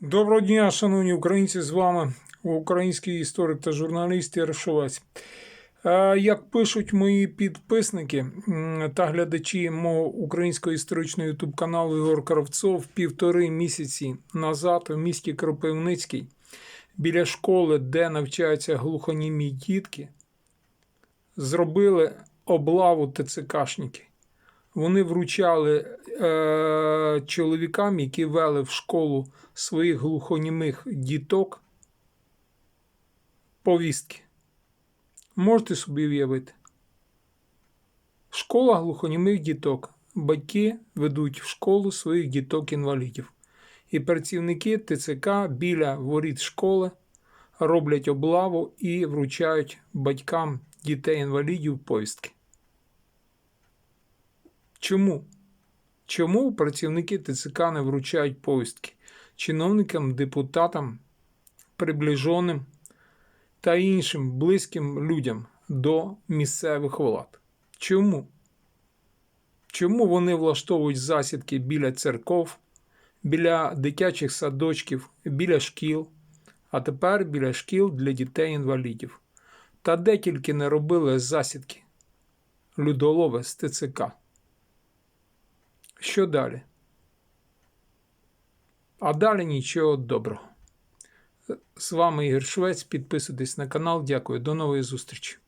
Доброго дня, шановні українці, з вами український історик та журналіст Ярошовець. Е, Як пишуть мої підписники та глядачі мого українського історичного ютуб каналу Ігор Кравцов, півтори місяці назад у місті Кропивницький біля школи, де навчаються глухонімі дітки, зробили облаву ТЦКшники. Вони вручали е, чоловікам, які вели в школу своїх глухонімих діток, повістки. Можете собі уявити. Школа глухонімих діток. Батьки ведуть в школу своїх діток-інвалідів. І працівники ТЦК біля воріт школи роблять облаву і вручають батькам дітей-інвалідів повістки. Чому? Чому працівники ТЦК не вручають повістки чиновникам, депутатам, приближеним та іншим близьким людям до місцевих влад? Чому? Чому вони влаштовують засідки біля церков, біля дитячих садочків, біля шкіл, а тепер біля шкіл для дітей-інвалідів? Та де тільки не робили засідки людолови з ТЦК? Що далі? А далі нічого доброго. З вами Ігор Швець. Підписуйтесь на канал. Дякую. До нової зустрічі.